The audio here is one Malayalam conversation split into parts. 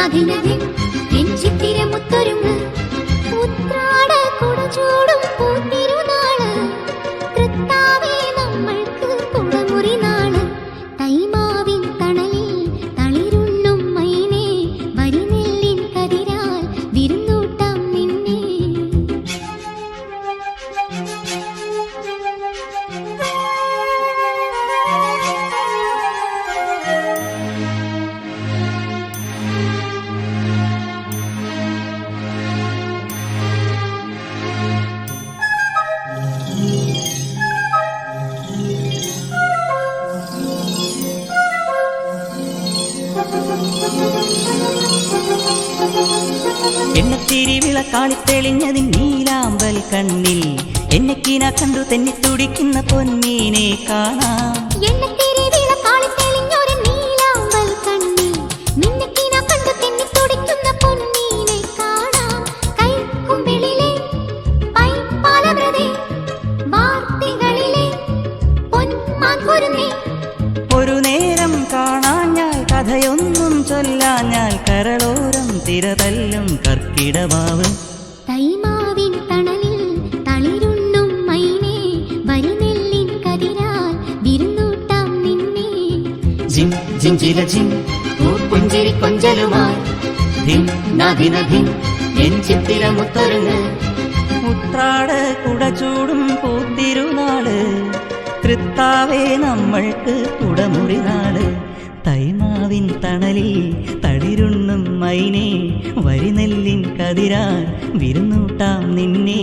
না ভিনে ভিনে എണ്ണത്തിരി വിളക്കാളി തെളിഞ്ഞതിൻ നീലാമ്പൽ കണ്ണിൽ. എന്നെ കീന കണ്ടു തെന്നി തുടിക്കുന്ന പൊന്നീനെ കാണാം ചൊല്ലാഞ്ഞാൽ കരളോരം തിരതല്ലും കർക്കിടവാവ്. തൈമാവിൻ തണലിൽ തളിരുണ്ണും മൈനേ വരിനെല്ലിൻ കതിരാൽ വിരുന്നൂട്ടാം നിന്നെ. ജിം ജിം ജില ജിം പുഞ്ചിരി കൊഞ്ചലുമായി ധിം നദിന ധിം എൻ ചിത്തിരമുത്തൊരുങ്ങ് ഉത്രാട കുടചൂടും പൂത്തിരുനാൾ തൃത്താവേ നമ്മൾക്ക് കുടമുറി നാൾ തൈമാവിൻ തണലിൽ തളിരുണ്ണും മൈനേ വരിനെല്ലിൻ കതിരാൻ വിരുന്നൂട്ടാം നിന്നെ.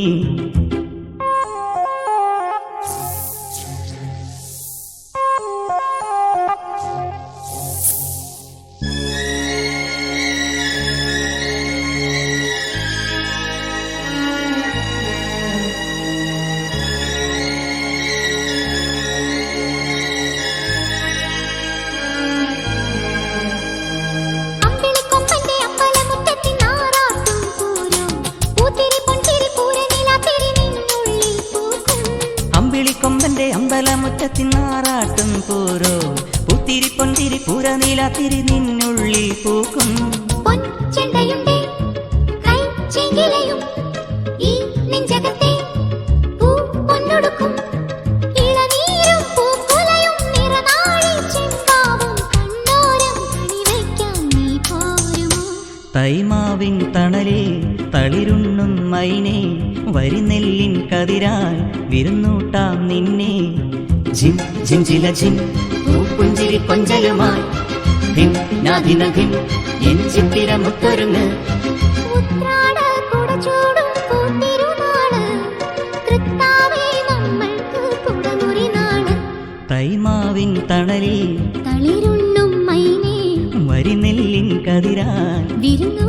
അമ്പലമുറ്റത്തിനാറാട്ടും പോരോ? പുത്തിരി പൊന്തിരി പൂരനീലാത്തിരി നിന്നുള്ളിൽ പൂക്കും. തൈമാവിൻ തണലേ തളിരുണ്ണും മൈനേ വരിനെല്ലിൻ കതിരാൽ വിരുന്നൂട്ടാം നിന്നെ. ജിം ജിം ജില ജിം പൂപ്പുഞ്ചിരി കൊഞ്ചലുമായി. ഭിം നാദിന ഭിം എൻ കുടമുറി നാൾ. തൈമാവിൻ തണലിൽ തളിരുണ്ണും മൈനേ വരിനെല്ലിൻ കതിരാൽ വിരുന്നു